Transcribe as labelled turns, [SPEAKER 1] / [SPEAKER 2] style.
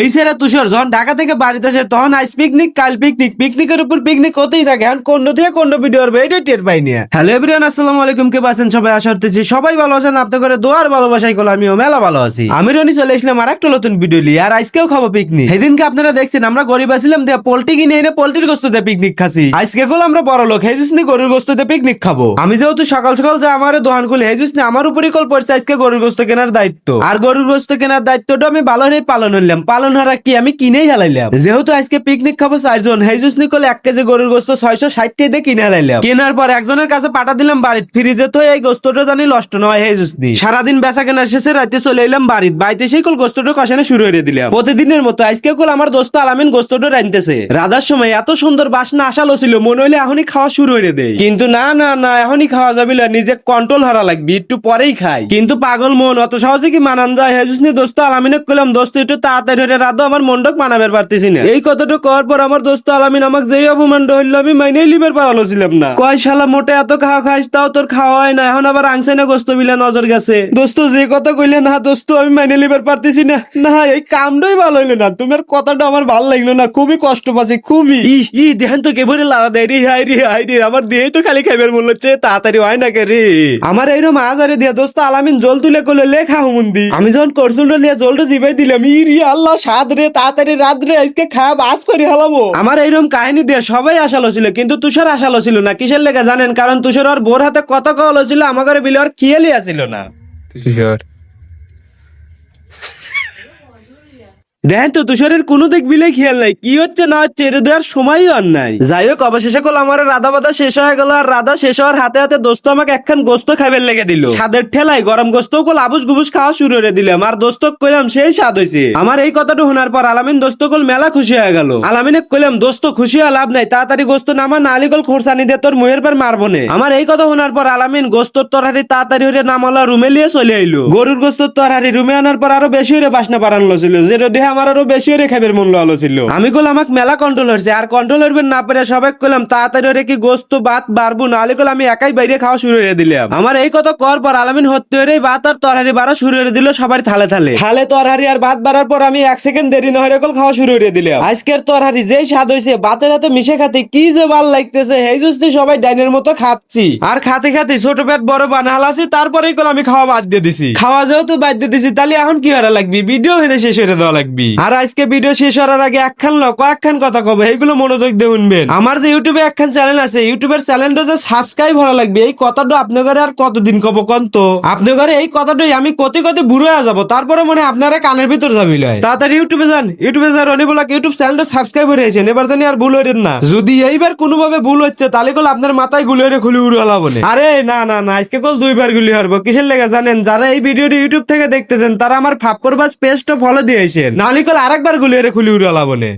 [SPEAKER 1] এই সেরা তুষার, যখন ঢাকা থেকে বাড়িতে আসে, তখন আইস পিকনিক কাল পিকনিক পিকনিকের উপর পিকনিক হতেই থাকে। এখন কোন থেকে কোন ভিডিও হবে এটাই টের পাই নিয়ে। হ্যালো এভরিওয়ান আসসালামু আলাইকুম। কে পাচ্ছেন সবাই আশা করতেছি সবাই ভালো আছেন। আপনাদের করে দোয়ার ভালোবাসাই করল আমিও মেলা ভালো আছি। আমি রনি চলে এসলাম আর একটা নতুন ভিডিও নিয়ে, আর আজকেও খাব পিকনিক সেদিনকে আপনারা দেখছেন, আমরা গরিব আছিলাম, দিয়ে পোল্ট্রি কিনে এনে পোল্ট্রির গোস্ত দিয়ে পিকনিক খাসি আজকে গুলো আমরা বড় লোক হেজুসনি গরুর গোস্ত দিয়ে পিকনিক খাব। আমি যেহেতু সকাল সকাল যে আমার দোকান খুলে হেজুসনি আমার উপরই কল পড়ছে আজকে গরুর গোস্ত কেনার দায়িত্ব। আর গরুর গোস্ত কেনার দায়িত্বটা আমি ভালো হয়ে পালন হইলাম পালন আমি কিনেই হালাইলাম। যেহেতু আজকে পিকনিক খাব চারজন হেজুসনি কলে এক কেজি গরুর গোস্ত ছয়শো ষাট কিনে কেনার পর একজনের কাছে পাঠা দিলাম, বাড়িতে ফ্রিজে তো এই গোস্তটা জানি নষ্ট নয় হেজুসনি সারাদিন বেচা কেনার শেষে রাতে চলে এলাম বাড়িতে। বাড়িতে সেই কল গোস্তটা শুরু দিলাম। প্রতিদিনের মতো আজকে কল আমার দোস্ত আলামিন গোস্তটা রানতেছে রাধার সময় এত সুন্দর বাসনা আসালো ছিল মনে হইলে এখনই খাওয়া শুরু করে দেয় কিন্তু না না না, এখনই খাওয়া যাবে না, নিজে কন্ট্রোল হারা লাগবে, একটু পরেই খাই। কিন্তু পাগল মন, অত সহজে কি মানান যায়? হেজুস নি দোস্ত আলামিনে কইলাম, দোস্ত, একটু তাড়াতাড়ি হয়ে রাধো, আমার মন্ডক মানাবের পারতেছি না। এই কথাটা করার পর আমার দোস্ত আলামিন যেই অপমানটা হইল, আমি পারানো ছিলাম না। কয়, শালা, মোটে এত খাওয়া খাইস, তাও তোর খাওয়া হয় না, এখন আবার আংসে না গোস্ত নজর গেছে? দোস্ত, যে কথা কইলে না, দোস্ত, আমি মাইনে পারতেছি না। না, এই কামটাই ভালো হইল না, তোমার কথাটা আমার ভালো লাগল না, খুবই কষ্ট পাচ্ছি খুবই। ই ই, দেখেন তো কেবরে লাড়া দেয়, রে হাই রে হাই রে, আমার দেহেই তো খালি খাইবার মূল্য হচ্ছে, তাড়াতাড়ি হয় না কে রে আমার এইরকম আজারে দিয়া দোস্ত আলামিন জল তুলে করলে লেখা হুমুন্দি। আমি যখন করজুলটা লিয়া জলটা জিবাই দিলাম, ই, রে, আল্লাহ সাদ রে তাড়াতাড়ি রাত রে আজকে খায়া বাস করে হালাবো আমার এইরকম কাহিনী দিয়ে সবাই আশালো ছিল কিন্তু তুষার আশালো ছিল না। কিসের লেগে জানেন? কারণ তুষার আর বোর হাতে কত কল ছিল আমার বিলে আর খেয়ালি আসিল না।
[SPEAKER 2] তুষার।
[SPEAKER 1] দেখেন তো তুষারের কোনো দিক বিলে খেয়াল নাই। কি হচ্ছে না হচ্ছে এটা দেওয়ার সময়ই আর নাই। যাই হোক অবশেষে কল আমার রাধা বাধা শেষ হয়ে গেল আর রাধা শেষ হওয়ার হাতে হাতে দোস্ত আমাকে একখান গোস্ত খাইবার লেগে দিল। স্বাদের ঠেলায় গরম গোস্ত কল আবুস গুবুস খাওয়া শুরু করে দিলাম আর দোস্ত কইলাম সেই স্বাদ হয়েছে আমার এই কথাটা শোনার পর আলামিন দোস্ত কল মেলা খুশি হয়ে গেল। আলামিনে কইলাম দোস্ত খুশি হয়ে লাভ নাই তাড়াতাড়ি গোস্ত নামা নালি কল খোরসানি দিয়ে তোর মুয়ের পর মারবো নে। আমার এই কথা শোনার পর আলামিন গোস্তর তরহারি তাড়াতাড়ি হয়ে নামালা রুমে লিয়ে চলে আইলো। গরুর গোস্তর তরহারি রুমে আনার পর আরও বেশি হয়ে বাসনা বাড়ানো ছিল যেটা দেহে আমার আরও বেশি হয়ে খাবার মূল্য আলো ছিল আমি কল আমাকে মেলা কন্ট্রোল হচ্ছে আর কন্ট্রোল করবে না পেরে সবাই কইলাম তাড়াতাড়ি হরে কি গোস্ত ভাত বাড়বো নাহলে কল আমি একাই বাইরে খাওয়া শুরু করে দিলাম। আমার এই কথা কর পর আলামিন হতে হরে ভাত আর তরহারি বাড়া শুরু করে দিল সবার থালে থালে। থালে তরহারি আর ভাত বাড়ার পর আমি এক সেকেন্ড দেরি না হয়ে কল খাওয়া শুরু করে দিলাম। আজকের তরহারি যেই স্বাদ হয়েছে ভাতের হাতে মিশে খাতে কি যে ভালো লাগতেছে এই জুস্তি সবাই ডাইনের মতো খাচ্ছি। আর খাতে খাতে ছোট পেট বড় বানাল আছি তারপরেই কল আমি খাওয়া বাদ দিয়ে দিছি। খাওয়া যেহেতু বাদ দিয়ে দিছি তাহলে এখন কি হরা লাগবে? ভিডিও হেনে শেষ করে দেওয়া লাগবে। আর আজকে ভিডিও শেষ হওয়ার আগে একখান লোক কয়েকখান কথা কবে, এইগুলো মনোযোগ দিয়ে শুনবেন। আমার যে ইউটিউবে একখান চ্যানেল আছে ইউটিউবের চ্যানেলটা যে সাবস্ক্রাইব হওয়া লাগবে, এই কথাটা আপনাদের আর কতদিন কব কোন তো? আপনাদের এই কথাটাই আমি কতে কতে বুড়ো হয়ে যাব, তারপরে মনে আপনারা কানের ভিতর যাবি লয়। তাড়াতাড়ি ইউটিউবে যান। ইউটিউবে যান বলাক ইউটিউব চ্যানেলটা সাবস্ক্রাইব হয়ে গেছেন এবার জানি আর ভুল হইলেন না। যদি এইবার কোনোভাবে ভুল হচ্ছে, তাহলে কল আপনার মাথায় গুলি হয়ে খুলি উড়ে হলাবো। আরে না না না, আজকে কল দুইবার গুলি হারবো। কিসের লেগে জানেন? যারা এই ভিডিওটি ইউটিউব থেকে দেখতেছেন, তারা আমার ফাপ করবাস পেজটা ফলো দিয়েছেন নাহলে আরেকবার গুলি হয়ে খুলি উড়ালা বনে।